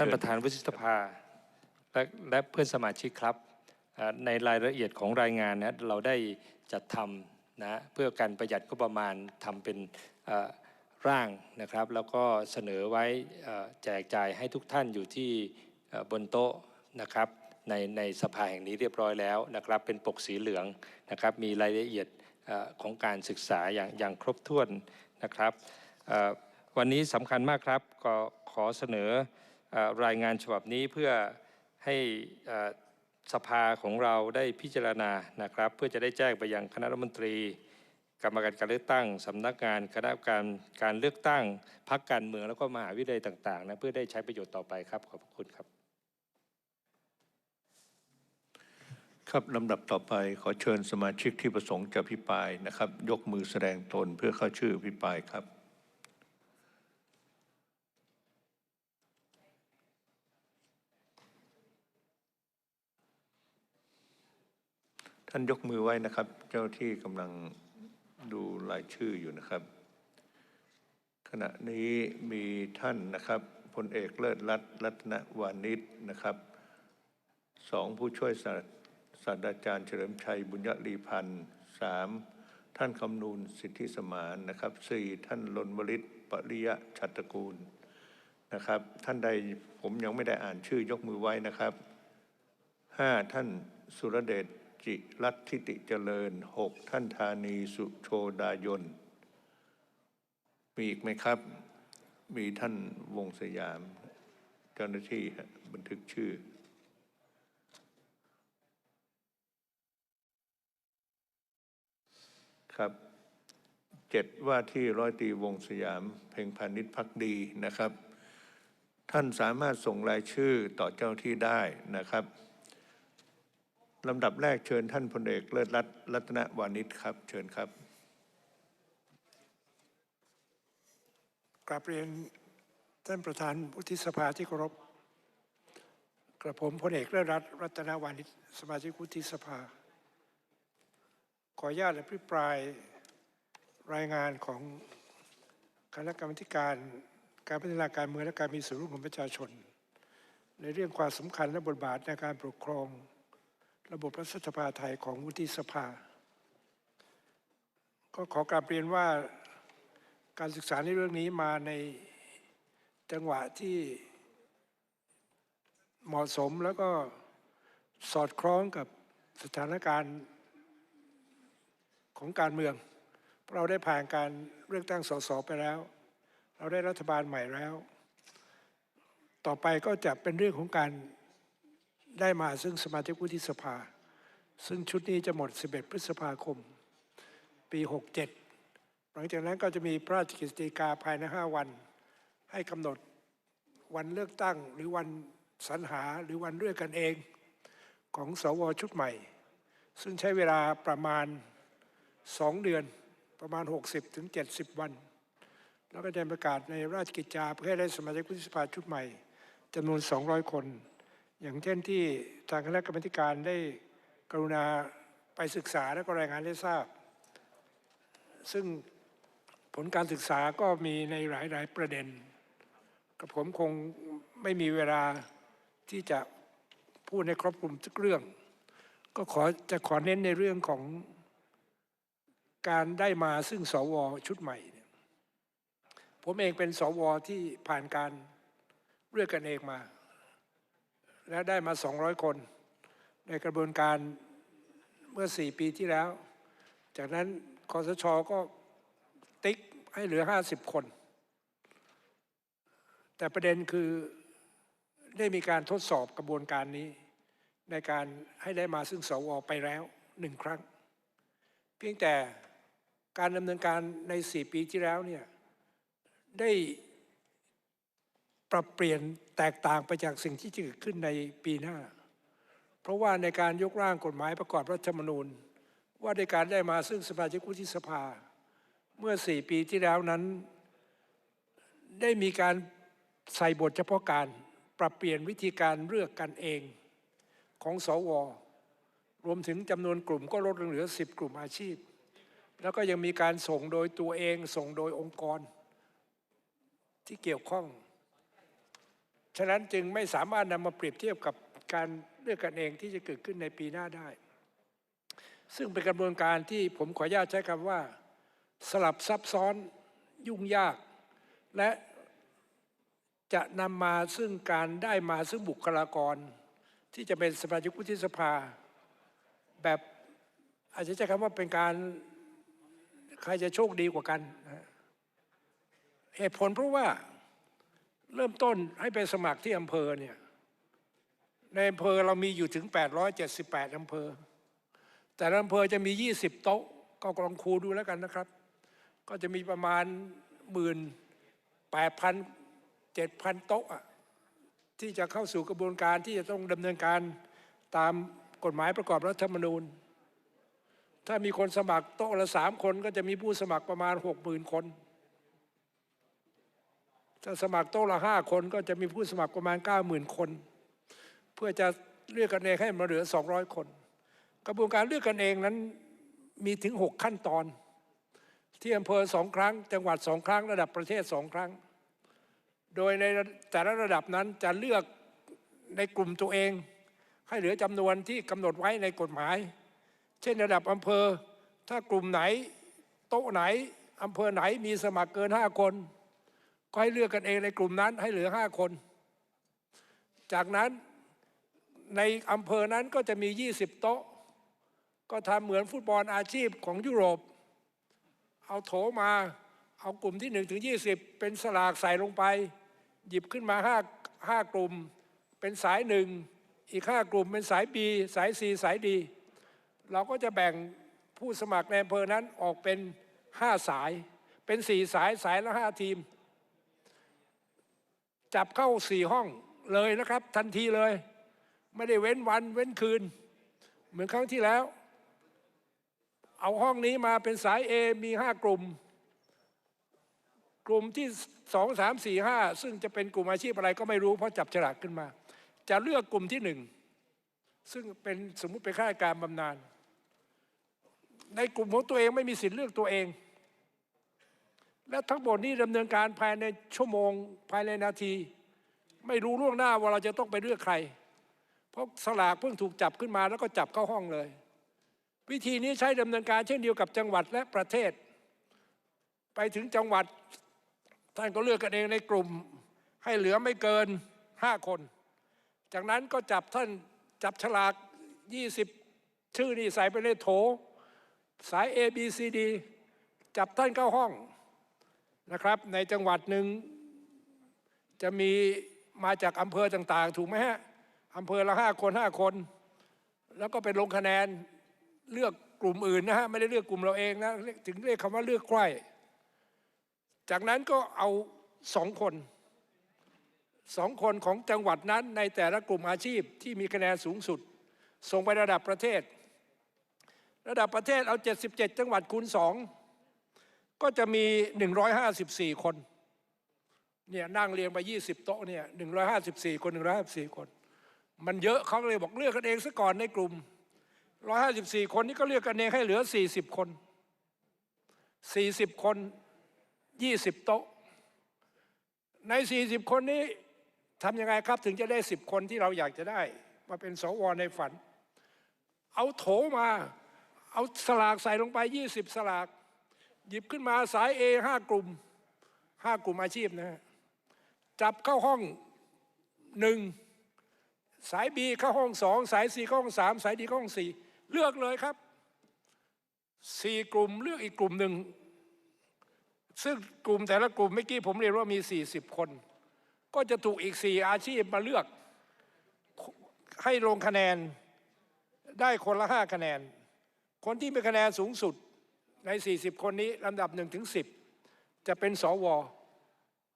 ท่านประธานวุฒิสภาและและเพื่อนสมาชิกครับเอ่อในรายละเอียดของรายงานนะเราได้จัดทำนะเพื่อการประหยัดก็ประมาณทำเป็นเอ่อร่างนะครับ แล้วก็เสนอไว้เอ่อแจกจ่ายให้ทุกท่านอยู่ที่เอ่อบนโต๊ะนะครับในในสภาแห่งนี้เรียบร้อยแล้วนะครับเป็นปกสีเหลืองนะครับมีรายละเอียดเอ่อของการศึกษาอย่างอย่างครบถ้วนนะครับเอ่อวันนี้สำคัญมากครับก็ขอเสนอเอ่อ รายงานฉบับนี้เพื่อให้สภาของเราได้พิจารณานะครับ เพื่อจะได้แจ้งไปยังคณะรัฐมนตรี กรรมการการเลือกตั้งสำนักงานคณะกรรมการการเลือกตั้งพรรคการเมืองแล้วก็มหาวิทยาลัยต่างๆนะเพื่อได้ใช้ประโยชน์ต่อไปครับขอบคุณครับ ครับลำดับต่อไปขอเชิญสมาชิกที่ประสงค์จะพิปรายนะครับ ยกมือแสดงตนเพื่อเข้าชื่อพิปรายครับ ท่านยกมือไว้นะครับ เจ้าที่กำลังดูรายชื่ออยู่นะครับ ขณะนี้มีท่านนะครับพลเอกเลิศรัตน์รัตนวานิชนะครับสองผู้ช่วยศาสตราจารย์เฉลิมชัยบุญยลีพันธ์สามท่านคำนูนสิทธิสมานนะครับสี่ท่านลนวริศปริยะชัตตกูลนะครับ ท่านใดผมยังไม่ได้อ่านชื่อยกมือไว้นะครับห้าท่านสุรเดช จิรัตทิติเจริญหกท่านธานีสุโชดายน มีอีกไหมครับ มีท่านวงสยาม เจ้าหน้าที่บันทึกชื่อครับเจ็ดว่าที่ร้อยตีวงสยาม เพ่งพาณิชย์พักดีนะครับ ท่านสามารถส่งรายชื่อต่อเจ้าที่ได้นะครับ ลำดับแรกเชิญท่านพลเอกเลิศรัตน์รัตนวานิชครับ เชิญครับกราบเรียนท่านประธานวุฒิสภาที่เคารพกระผมพลเอกเลิศรัตน์รัตนวานิชสมาชิกวุฒิสภา ขออนุญาตอภิปรายรายงานของคณะกรรมการการพัฒนาการเมืองและการมีส่วนร่วมของประชาชน ในเรื่องความสำคัญและบทบาทในการปกครอง ระบบรัฐสภาไทยของวุฒิสภา ก็ขอกราบเรียนว่าการศึกษาในเรื่องนี้มาในจังหวะที่เหมาะสมแล้วก็สอดคล้องกับสถานการณ์ของการเมือง เราได้ผ่านการเลือกตั้งสสไปแล้ว เราได้รัฐบาลใหม่แล้ว ต่อไปก็จะเป็นเรื่องของการ ได้มาซึ่งสมาชิกวุฒิสภา ซึ่งชุดนี้จะหมด 11 พฤษภาคม ปี 67 หลังจากนั้นก็จะมีพระราชกฤษฎีกาภายใน 5 วัน ให้กำหนดวันเลือกตั้งหรือวันสรรหาหรือวันเลือกกันเองของสวชุดใหม่ ซึ่งใช้เวลาประมาณ 2 เดือนประมาณ 60ถึง70วัน แล้วก็จะประกาศในราชกิจจาเพื่อให้ได้สมาชิกวุฒิสภาชุดใหม่จำนวน 200 คน อย่างเช่นที่ทางคณะกรรมการได้กรุณาไปศึกษาและก็รายงานให้ทราบ ซึ่งผลการศึกษาก็มีในหลาย ๆ ประเด็น กับผมคงไม่มีเวลาที่จะพูดในครอบคลุมทุกเรื่อง ก็ขอจะขอเน้นในเรื่องของการได้มาซึ่งสวชุดใหม่เนี่ยผมเองเป็นสวที่ผ่านการเลือกกันเองมา และได้มา 200 คน ในกระบวนการเมื่อ 4 ปีที่แล้ว จากนั้นคอสชก็ติ๊กให้เหลือ 50 คน แต่ประเด็นคือได้มีการทดสอบกระบวนการนี้ในการให้ได้มาซึ่งสวไปแล้วหนึ่งครั้ง เพียงแต่การดำเนินการใน 4 ปีที่แล้วเนี่ยได้ ปรับเปลี่ยนแตกต่างไปจากสิ่งที่จะเกิดขึ้นในปีหน้า เพราะว่าในการยกร่างกฎหมายประกอบรัฐธรรมนูญ ว่าในการได้มาซึ่งสมาชิกวุฒิสภา เมื่อสี่ปีที่แล้วนั้น ได้มีการใส่บทเฉพาะการปรับเปลี่ยนวิธีการเลือกกันเองของสวรวมถึงจำนวนกลุ่มก็ลดลงเหลือ 10 กลุ่มอาชีพ แล้วก็ยังมีการส่งโดยตัวเองส่งโดยองค์กรที่เกี่ยวข้อง ฉะนั้นจึงไม่สามารถนำมาเปรียบเทียบกับการเลือกกันเองที่จะเกิดขึ้นในปีหน้าได้ ซึ่งเป็นกระบวนการที่ผมขออนุญาตใช้คำว่า สลับซับซ้อนยุ่งยาก และจะนำมาซึ่งการได้มาซึ่งบุคลากร ที่จะเป็นสมาชิกวุฒิสภา แบบอาจจะใช้คำว่าเป็นการใครจะโชคดีกว่ากันเหตุผลเพราะว่า เริ่มต้นให้ไปสมัครที่อำเภอเนี่ยในอำเภอเรามีอยู่ถึง 878อำเภอ แต่ละอำเภอจะมี 20 โต๊ะ ก็กลองคูดูแล้วกันนะครับ ก็จะมีประมาณหมื่นแปดพันเจ็ดพันโต๊ะอะที่จะเข้าสู่กระบวนการที่จะต้องดำเนินการตามกฎหมายประกอบรัฐธรรมนูญ ถ้ามีคนสมัครโต๊ะละสามคนก็จะมีผู้สมัครประมาณหกหมื่นคน ถ้าสมัครโต๊ะละห้าคนก็จะมีผู้สมัครประมาณเก้าหมื่นคน เพื่อจะเลือกกันเองให้มาเหลือสองร้อยคน กระบวนการเลือกกันเองนั้นมีถึงหกขั้นตอน ที่อำเภอสองครั้ง จังหวัดสองครั้ง ระดับประเทศสองครั้ง โดยในแต่ละระดับนั้นจะเลือกในกลุ่มตัวเอง ให้เหลือจำนวนที่กำหนดไว้ในกฎหมาย เช่นระดับอำเภอ ถ้ากลุ่มไหน โต๊ะไหนอำเภอไหนมีสมัครเกินห้าคน ก็ให้เลือกกันเองในกลุ่มนั้นให้เหลือห้าคน จากนั้นในอำเภอนั้นก็จะมี 20 โต๊ะ ก็ทำเหมือนฟุตบอลอาชีพของยุโรป เอาโถมาเอากลุ่มที่1ถึง20 เป็นสลากใส่ลงไป หยิบขึ้นมาห้าห้ากลุ่ม เป็นสายหนึ่งอีกห้ากลุ่มเป็นสาย B สาย C สาย D เราก็จะแบ่งผู้สมัครในอำเภอนั้นออกเป็นห้าสาย เป็นสี่สายสายละห้าทีม จับเข้าสี่ห้องเลยนะครับ ทันทีเลย ไม่ได้เว้นวันเว้นคืน เหมือนครั้งที่แล้ว เอาห้องนี้มาเป็นสาย A มีห้ากลุ่ม กลุ่มที่สองสามสี่ห้าซึ่งจะเป็นกลุ่มอาชีพอะไรก็ไม่รู้เพราะจับฉลากขึ้นมา จะเลือกกลุ่มที่หนึ่งซึ่งเป็นสมมุติเป็นข้าราชการบำนาญในกลุ่มของตัวเองไม่มีสิทธิ์เลือกตัวเอง และทั้งหมดนี้ดำเนินการภายในชั่วโมงภายในนาที ไม่รู้ล่วงหน้าว่าเราจะต้องไปเลือกใคร เพราะสลากเพิ่งถูกจับขึ้นมาแล้วก็จับเข้าห้องเลย วิธีนี้ใช้ดำเนินการเช่นเดียวกับจังหวัดและประเทศ ไปถึงจังหวัดท่านก็เลือกกันเองในกลุ่ม ให้เหลือไม่เกินห้าคน จากนั้นก็จับท่านจับฉลาก 20 ชื่อนี่ใส่ไปในโถ สาย A B C D จับท่านเข้าห้อง นะครับ ในจังหวัดหนึ่งจะมีมาจากอำเภอต่าง ๆ ถูกไหมฮะอำเภอละห้าคนห้าคน แล้วก็ไปลงคะแนนเลือกกลุ่มอื่นนะฮะไม่ได้เลือกกลุ่มเราเองนะถึงเรียกคำว่าเลือกใครจากนั้นก็เอาสองคนสองคนของจังหวัดนั้นในแต่ละกลุ่มอาชีพที่มีคะแนนสูงสุด ส่งไประดับประเทศ ระดับประเทศเอา 77 จังหวัดคูณสอง ก็จะมี 154 คนเนี่ยนั่งเรียงไป 20 โต๊ะเนี่ย154 คน 154 คน มันเยอะเขาเลยบอกเลือกกันเองซะก่อนในกลุ่ม 154 คนนี้ก็เลือกกันเองให้เหลือ 40 คน 40 คน 20 โต๊ะ ใน 40 คนนี้ทำยังไงครับถึงจะได้ 10 คนที่เราอยากจะได้ มาเป็นสวในฝัน เอาโถมา เอาสลากใส่ลงไป 20 สลาก หยิบขึ้นมาสาย A ห้ากลุ่มห้ากลุ่มอาชีพนะฮะจับเข้าห้องหนึ่งสาย B เข้าห้องสองสาย C เข้าห้องสามสาย D เข้าห้องสี่เลือกเลยครับสี่กลุ่มเลือกอีกกลุ่มหนึ่งซึ่งกลุ่มแต่ละกลุ่มเมื่อกี้ผมเรียนว่ามี 40 คน ก็จะถูกอีกสี่อาชีพมาเลือก ให้ลงคะแนนได้คนละห้าคะแนน คนที่มีคะแนนสูงสุด ใน 40 คนนี้ลำดับ1ถึง10 จะเป็นสว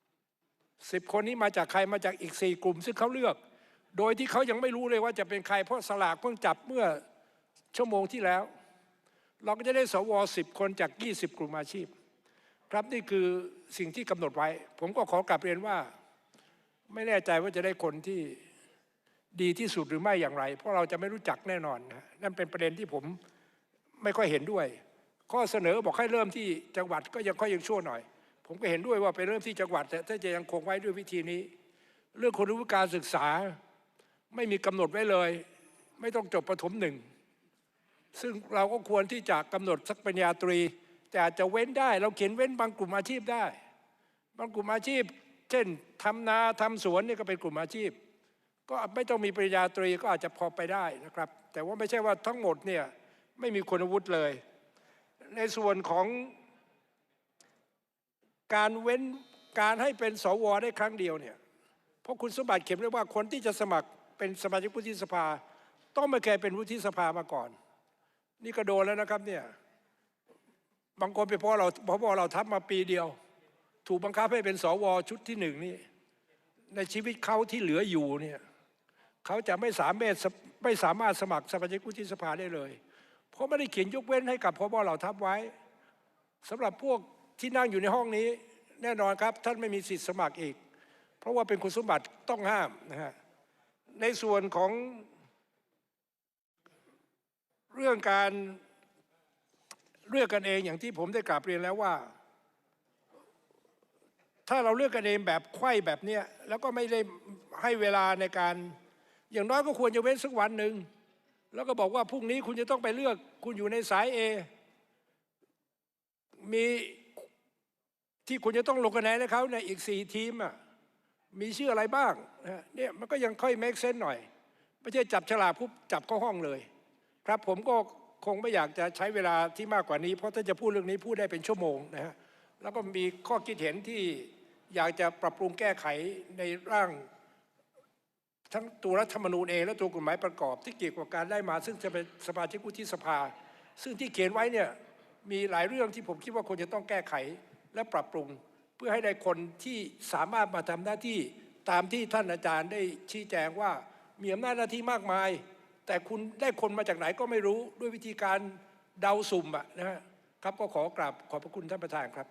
10คนนี้มาจากใครมาจากอีก4กลุ่ม ซึ่งเขาเลือก โดยที่เขายังไม่รู้เลยว่าจะเป็นใครเพราะสลากเพิ่งจับเมื่อชั่วโมงที่แล้ว เราก็จะได้สว10คนจาก 20 กลุ่มอาชีพ ครับนี่คือสิ่งที่กำหนดไว้ ผมก็ขอกลับเรียนว่า ไม่แน่ใจว่าจะได้คนที่ดีที่สุดหรือไม่อย่างไร เพราะเราจะไม่รู้จักแน่นอนนะนั่นเป็นประเด็นที่ผมไม่ค่อยเห็นด้วย ข้อเสนอบอกให้เริ่มที่จังหวัดก็ยังค่อยยังชั่วหน่อย ผมก็เห็นด้วยว่าไปเริ่มที่จังหวัดแต่ถ้าจะยังคงไว้ด้วยวิธีนี้ เรื่องคุณวุฒิการศึกษาไม่มีกำหนดไว้เลย ไม่ต้องจบประถมหนึ่งซึ่งเราก็ควรที่จะกำหนดสักปริญญาตรี แต่อาจจะเว้นได้ เราเขียนเว้นบางกลุ่มอาชีพได้ บางกลุ่มอาชีพ เช่นทำนาทำสวนนี่ก็เป็นกลุ่มอาชีพ ก็ไม่ต้องมีปริญญาตรีก็อาจจะพอไปได้นะครับ แต่ว่าไม่ใช่ว่าทั้งหมดเนี่ยไม่มีคุณวุฒิเลย ในส่วนของการเว้นการให้เป็นสวได้ครั้งเดียวเนี่ยเพราะคุณสมบัติเขียนไว้ว่าคนที่จะสมัครเป็นสมาชิกวุฒิสภา ต้องไม่เคยเป็นวุฒิสภามาก่อน นี่ก็โดนแล้วนะครับเนี่ยบางคนเป็นเพราะเราเพราะว่าเราทับมาปีเดียว ถูกบังคับให้เป็นสวชุดที่หนึ่งนี่ในชีวิตเขาที่เหลืออยู่เนี่ยเขาจะไม่สามารถไม่สามารถสมัครสมาชิกวุฒิสภาได้เลย เพราะไม่ได้เขียนยกเว้นให้กับพบเราทับไว้สำหรับพวกที่นั่งอยู่ในห้องนี้ แน่นอนครับ ท่านไม่มีสิทธิ์สมัครอีก เพราะว่าเป็นคุณสมบัติต้องห้ามนะฮะในส่วนของ เรื่องการเลือกกันเองอย่างที่ผมได้กราบเรียนแล้วว่า ถ้าเราเลือกกันเองแบบไข้แบบเนี้ยแล้วก็ไม่ได้ให้เวลาในการ อย่างน้อยก็ควรจะเว้นสักวันหนึ่ง แล้วก็บอกว่าพรุ่งนี้คุณจะต้องไปเลือก คุณอยู่ในสายเอมีที่คุณจะต้องลงคะแนนให้เขาในอีกสี่ทีมอะมีชื่ออะไรบ้างเนี่ยมันก็ยังค่อยเมคเซนหน่อย ไม่ใช่จับฉลากปุ๊บจับเข้าห้องเลย ครับผมก็คงไม่อยากจะใช้เวลาที่มากกว่านี้ เพราะถ้าจะพูดเรื่องนี้พูดได้เป็นชั่วโมงนะฮะแล้วก็มีข้อคิดเห็นที่อยากจะปรับปรุงแก้ไขในร่าง ทั้งตัวรัฐธรรมนูญเองและตัวกฎหมายประกอบ ที่เกี่ยวกับการได้มา ซึ่งจะเป็นสมาชิกวุฒิสภา ซึ่งที่เขียนไว้เนี่ยมีหลายเรื่องที่ผมคิดว่าควรจะต้องแก้ไขและปรับปรุง เพื่อให้ได้คนที่สามารถมาทำหน้าที่ตามที่ท่านอาจารย์ได้ชี้แจงว่ามีอำนาจหน้าที่มากมาย แต่คุณได้คนมาจากไหนก็ไม่รู้ด้วยวิธีการเดาสุ่มอะนะฮะครับก็ขอกราบขอบพระคุณท่านประธานครับ